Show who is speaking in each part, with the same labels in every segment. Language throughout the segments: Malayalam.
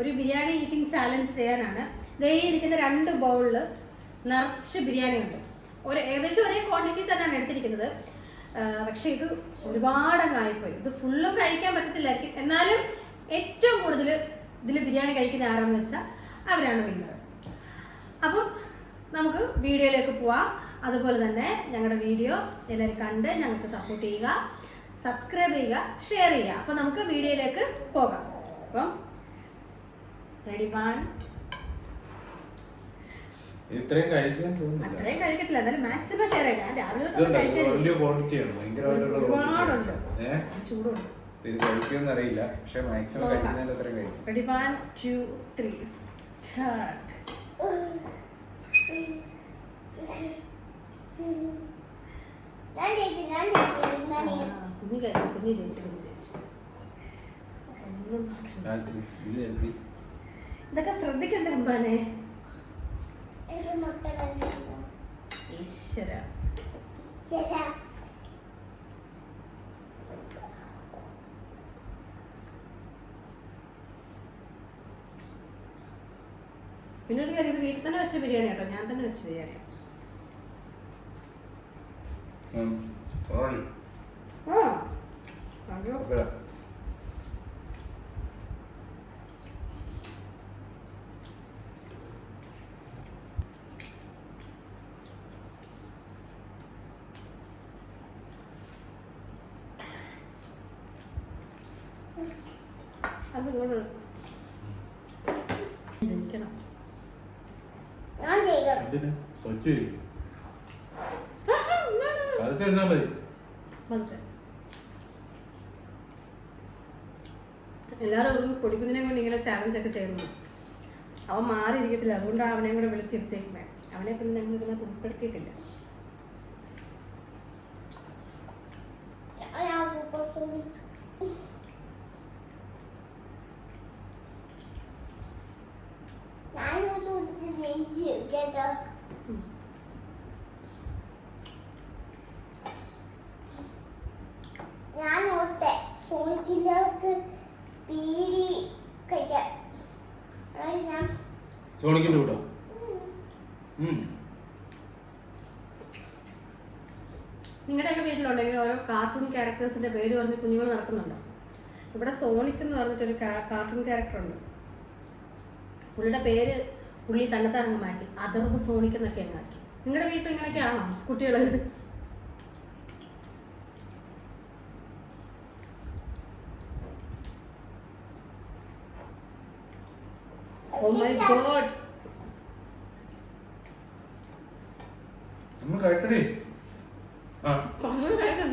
Speaker 1: ഒരു ബിരിയാണി ഈറ്റിംഗ് ചാലഞ്ച് ചെയ്യാനാണ്. ദേ ഇരിക്കുന്ന രണ്ട് ബൗളിൽ നിറച്ച് ബിരിയാണി ഉണ്ട്. ഒരു ഏകദേശം ഒരേ ക്വാണ്ടിറ്റി തന്നെയാണ് എടുത്തിരിക്കുന്നത്. പക്ഷേ ഇത് ഒരുപാട് അങ്ങ് ആയിപ്പോയി. ഇത് ഫുള്ളും കഴിക്കാൻ പറ്റത്തില്ലായിരിക്കും. എന്നാലും ഏറ്റവും കൂടുതൽ ഇതിൽ ബിരിയാണി കഴിക്കുന്ന ആരാന്ന് വെച്ചാൽ അവരാണ് വരുന്നത് അപ്പം നമുക്ക് വീഡിയോയിലേക്ക് പോവാം. അതുപോലെ തന്നെ ഞങ്ങളുടെ വീഡിയോ എല്ലാവരും കണ്ട് ഞങ്ങൾക്ക് സപ്പോർട്ട് ചെയ്യുക സബ്സ്ക്രൈബ് ചെയ്യുക ഷെയർ ചെയ്യുക. അപ്പം നമുക്ക് വീഡിയോയിലേക്ക് പോകാം. അപ്പം റെഡി വൺ
Speaker 2: ഇത്രയും കഴിക്കാൻ തോന്നുന്നില്ല.
Speaker 1: അത്രയും കഴിക്കത്തില്ല. എന്നാലും മാക്സിമം ഷെയർ ചെയ്യാം. രാവിലെ
Speaker 2: വലിയ ക്വാണ്ടിറ്റിയാണ് ഭയങ്കരമായിട്ടുള്ള
Speaker 1: ഒരുപാടുണ്ട്. ചൂടുണ്ട്.
Speaker 2: ഇത് കഴിക്കുമെന്ന് അറിയില്ല. പക്ഷെ മാക്സിമം. കഴിക്കുന്നതിൽ അത്രയും കഴിക്കും.
Speaker 1: Ready one two three start
Speaker 3: ഞാൻ ജയിച്ചു ഞാൻ ജയിച്ചു ഞാൻ ജയിച്ചു.
Speaker 1: കുഞ്ഞു കഴിച്ചു ചേച്ചി ചേച്ചി. ഇതൊക്കെ ശ്രദ്ധിക്കണ്ടേ അമ്പാനെ
Speaker 3: എനിക്ക്
Speaker 1: ഈശ്വര. പിന്നെ ഒരു കാര്യം ഇത് വീട്ടിൽ തന്നെ വെച്ച ബിരിയാണി കേട്ടോ. ഞാൻ തന്നെ വെച്ച ബിരിയാണി. ആ. അയ്യോ. അത് ജനിക്കണം.
Speaker 2: എന്തിന്? കൊച്ചു. അതൊക്കെ എന്നാ മതി.
Speaker 1: വന്നിട്ട് എല്ലാവരും ഒരു പൊടിക്കുന്നിനെ കൊണ്ട് ഇങ്ങനെ ചാലഞ്ച് ഒക്കെ ചെയ്യുന്നു. അവൻ മാറിയിരിക്കത്തില്ല. അതുകൊണ്ടാണ് അവനെയും കൂടെ വിളിച്ചിരുത്തേക്കുന്നത് അവനെ പിന്നെ ഞങ്ങൾ ഇതിനകത്ത് ഉൾപ്പെടുത്തിയിട്ടില്ല
Speaker 3: ഞാൻ സൂപ്പർ സോണിക്. ഞാൻ ഇത് കുടിച്ച് ജയിച്ചു കേട്ടോ. ഞാൻ ഓട്ടെ സോണിക്കിന്റെ സ്പീഡി കഴിക്കാൻ അതായത് ഞാൻ
Speaker 2: കൂട്ടോ ഉം.
Speaker 1: നിങ്ങളുടെയൊക്കെ വീട്ടിലുണ്ടെങ്കിൽ ഓരോ കാർട്ടൂൺ ക്യാരക്ടേഴ്സിന്റെ പേര് പറഞ്ഞ് കുഞ്ഞുങ്ങൾ നടക്കുന്നുണ്ടോ? ഇവിടെ സോണിക് എന്ന് പറഞ്ഞിട്ടൊരു കാർട്ടൂൺ ക്യാരക്ടർ ഉണ്ട്. പുള്ളിയുടെ പേര് പുള്ളി തന്നെ അങ്ങ് മാറ്റി അതർവ് സോണിക്കുന്നൊക്കെ അങ്ങ് മാറ്റി നിങ്ങളുടെ വീട്ടിൽ ഇങ്ങനെയൊക്കെയാണോ കുട്ടികൾ ഓ മൈ ഗോഡ്
Speaker 2: നമ്മൾ കഴിക്കണേ ആ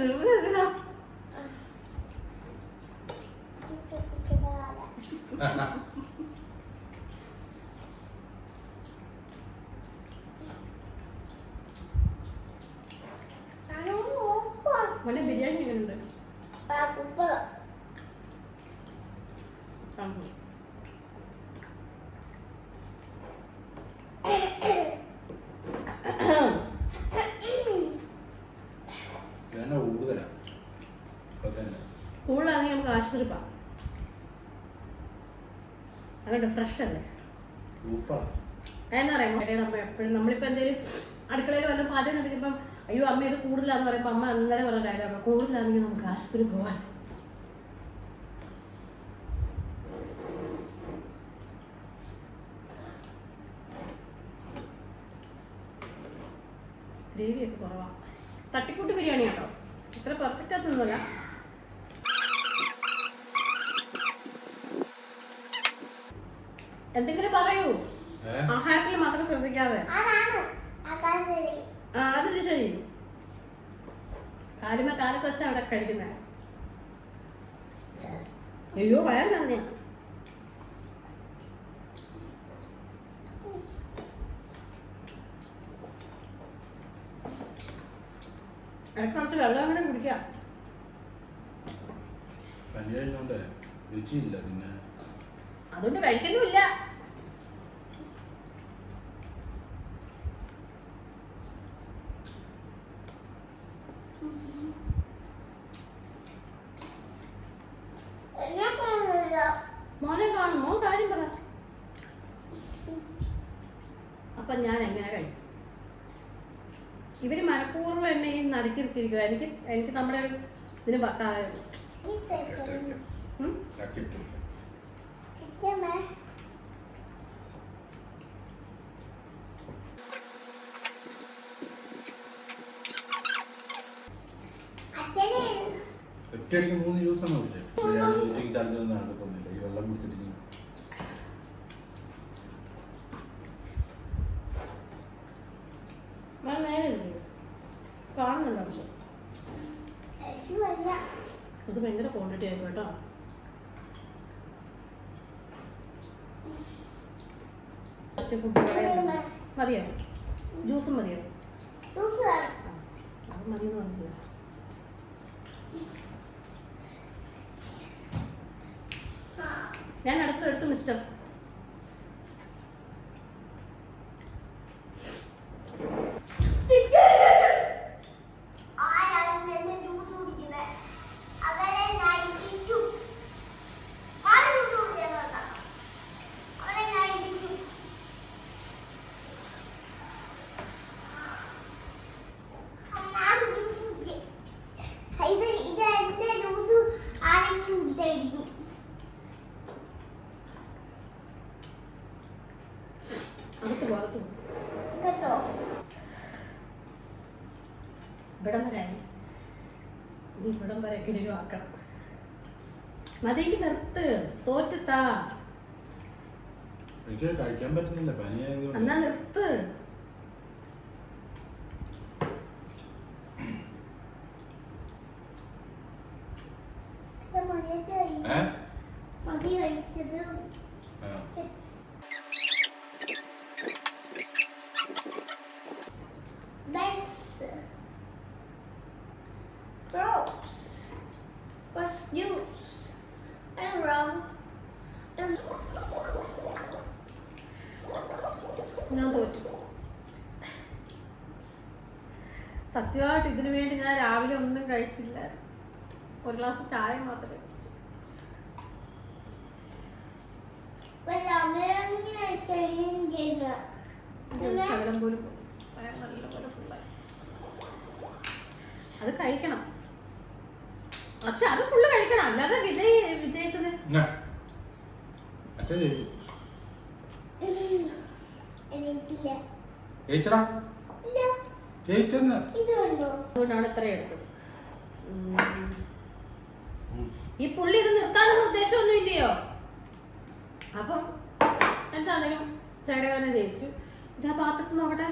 Speaker 3: വിശ്വസിക്കുന്ന
Speaker 1: മോനെ ബിരിയാണി എങ്ങനെയുണ്ട്? കൂടുതലാണെങ്കിൽ നമുക്ക് ആശുപത്രി പാ. അതുകൊണ്ട് ഫ്രഷ് അല്ലേ? പറയുക? മറ്റേ അമ്മ എപ്പോഴും നമ്മളിപ്പോൾ എന്തെങ്കിലും അടുക്കളയിൽ വല്ല പാചകം നടക്കുമ്പം അയ്യോ അമ്മ ഇത് കൂടുതലാന്ന് പറയുമ്പോൾ അമ്മ അന്നേരം പറഞ്ഞ ഡയലോഗ് കൂടുതലാണെങ്കിൽ നമുക്ക് ആശുപത്രി പോവാൻ. ഗ്രേവിയൊക്കെ കുറവാണ് തട്ടിക്കൂട്ട് ബിരിയാണി കേട്ടോ. ഇത്ര പെർഫെക്റ്റ് ആയിട്ടൊന്നുമല്ല. എന്തെങ്കിലും പറയൂ? ആഹാരത്തിൽ മാത്രം ശ്രദ്ധിക്കാതെ. അതിൽ ശരി കാലുമ കാലൊക്കെ വെച്ചാ അവിടെ കഴിക്കുന്ന. അയ്യോ വയർ തന്നെ ഇടയ്ക്ക് കുറച്ച് വെള്ളം അങ്ങനെ കുടിക്കാം. അതുകൊണ്ട് കഴിക്കുന്നുമില്ല. ഇവർ മനഃപൂർവം എന്നെ ഈ നടുക്കിരുത്തിരിക്കുക എനിക്ക് എനിക്ക് നമ്മുടെ ഇതിന്
Speaker 2: ഒറ്റയടിക്ക് മൂന്ന് ദിവസം നടക്കത്തൊന്നുമില്ല ഈ വെള്ളം കുടിച്ചിട്ട് ഇങ്ങനെ
Speaker 1: ഞാൻ നേരെ ഇല്ലേ? കാണുന്നുണ്ടോ അപ്പോൾ?
Speaker 3: എനിക്ക് വയ്യ
Speaker 1: ഇത് ഭയങ്കര ക്വാണ്ടിറ്റി ആയിരിക്കും കേട്ടോ. ഫസ്റ്റ് ഫുഡ് മതിയോ? ജ്യൂസും മതിയോ?
Speaker 3: ജ്യൂസ്
Speaker 1: അത് മതി എന്ന് പറഞ്ഞില്ല ഞാൻ അടുത്ത് എടുത്ത് മിസ്റ്റർ
Speaker 3: ആരാണ് എന്നെ ജ്യൂസ് കുടിക്കുന്നത് അവരെ നയിപ്പിച്ചു ആര് ജ്യൂസ് കുടിക്കുന്നത് അവരെ നയിപ്പിച്ചു അമ്മ ജ്യൂസ് കുടിച്ചേ ഇത് ഇത് എന്റെ ജ്യൂസ് ആരെങ്കിലും കുടിച്ചായിരിക്കും
Speaker 1: അകത്ത് പോ അകത്ത് പോ
Speaker 3: കേട്ടോ
Speaker 1: ഇവിടം വരെ ഇവിടം വരെ എങ്കിലും ആക്കണം. മതിക്ക് നിർത്ത്. തോറ്റത്താ
Speaker 2: എനിക്ക് കഴിക്കാൻ പറ്റുന്നില്ല പനിയായതുകൊണ്ട്.
Speaker 1: എന്നാ നിർത്ത്
Speaker 3: അച്ഛൻ മതിയായി
Speaker 2: ഏ
Speaker 3: മതി കഴിച്ചത്
Speaker 2: ആ.
Speaker 3: Beds. Ropes. What's news? I'm wrong. I'm...
Speaker 1: ഞാൻ തോറ്റു. സത്യമായിട്ട് ഇതിനു വേണ്ടി ഞാൻ രാവിലെ ഒന്നും കഴിച്ചില്ല. ഒരു ഗ്ലാസ് ചായ മാത്രമേ ശകലം പോലും നല്ലപോലെ ഫുള്ളായി അത് കഴിക്കണം. പക്ഷെ അത് ഫുള്ള് കഴിക്കണം. അല്ലാതെ വിജയ് വിജയിച്ചത്?
Speaker 2: അച്ഛൻ ജയിച്ചു. ജയിച്ചടാ. ജയിച്ചെന്ന്.
Speaker 1: അതുകൊണ്ടാണ് ഇത്ര എടുത്തത്. ഈ പുള്ളി ഇത് നിർത്താനൊന്നും ഉദ്ദേശമൊന്നും ഇല്ലയോ? അപ്പം എന്താണെങ്കിലും ചേട്ടൻ തന്നെ ജയിച്ചു. പിന്നെ ആ പാത്രത്തിൽ നോക്കട്ടെ.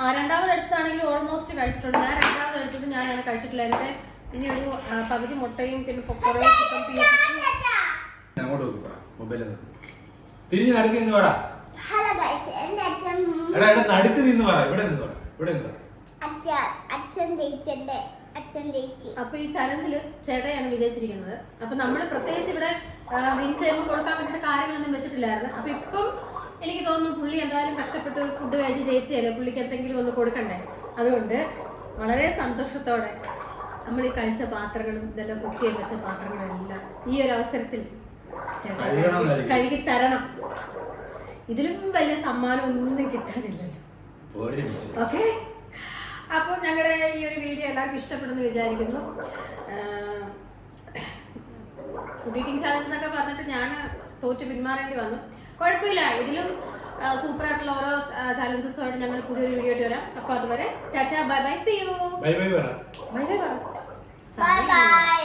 Speaker 1: ആ രണ്ടാമത് എടുത്താണെങ്കിൽ ഓൾമോസ്റ്റ് കഴിച്ചിട്ടുണ്ട്. ഞാൻ രണ്ടാമത് എടുത്തത് ഞാൻ അങ്ങനെ കഴിച്ചിട്ടില്ല എന്റെ ഇനി ഒരു പകുതി മുട്ടയും പിന്നെ പൊക്കോറയും ചിക്കൻ പീസും
Speaker 2: തിരിഞ്ഞ് നടുക്ക് നിന്ന് പറ. എടാ എടാ നടുക്ക് നിന്ന് പറ ഇവിടെ നിന്ന് പറ ഇവിടെ നിന്ന് പറ.
Speaker 1: അപ്പൊ ഈ ചലഞ്ചിൽ ചേട്ടയാണ് വിജയിച്ചിരിക്കുന്നത്. അപ്പൊ നമ്മൾ പ്രത്യേകിച്ച് ഇവിടെ വിൻ ചെയ്യുമ്പോൾ കൊടുക്കാൻ വേണ്ടിട്ട് കാര്യങ്ങളൊന്നും വെച്ചിട്ടില്ലായിരുന്നു. അപ്പൊ ഇപ്പം എനിക്ക് തോന്നുന്നു പുള്ളി എന്തായാലും കഷ്ടപ്പെട്ട് ഫുഡ് കഴിച്ച് ജയിച്ചല്ലേ പുള്ളിക്ക് എന്തെങ്കിലും ഒന്ന് കൊടുക്കണ്ടേ? അതുകൊണ്ട് വളരെ സന്തോഷത്തോടെ നമ്മൾ ഈ കഴിച്ച പാത്രങ്ങളും ഇതെല്ലാം കുക്ക് ചെയ്ത് വെച്ച പാത്രങ്ങളും എല്ലാം ഈ ഒരു അവസരത്തിൽ കഴുകി തരണം. ഇതിലും വലിയ സമ്മാനം ഒന്നും കിട്ടാനില്ലല്ലോ. ഓക്കെ? അപ്പോൾ ഞങ്ങളുടെ ഈ ഒരു വീഡിയോ എല്ലാവർക്കും ഇഷ്ടപ്പെടുന്നു വിചാരിക്കുന്നു. ഫുഡ് ഈറ്റിംഗ് ചാലഞ്ച് എന്നൊക്കെ പറഞ്ഞിട്ട് ഞാൻ തോറ്റ് പിന്മാറേണ്ടി വന്നു. കുഴപ്പമില്ല. ഇതിലും സൂപ്പർ ആയിട്ടുള്ള ഓരോ ചാലഞ്ചസുമായിട്ട് ഞങ്ങൾ പുതിയൊരു വീഡിയോ ആയിട്ട് വരാം. അപ്പോൾ അതുവരെ tata bye bye see you.
Speaker 2: Bye bye പറ
Speaker 1: ബൈ ബൈ.
Speaker 3: Bye bye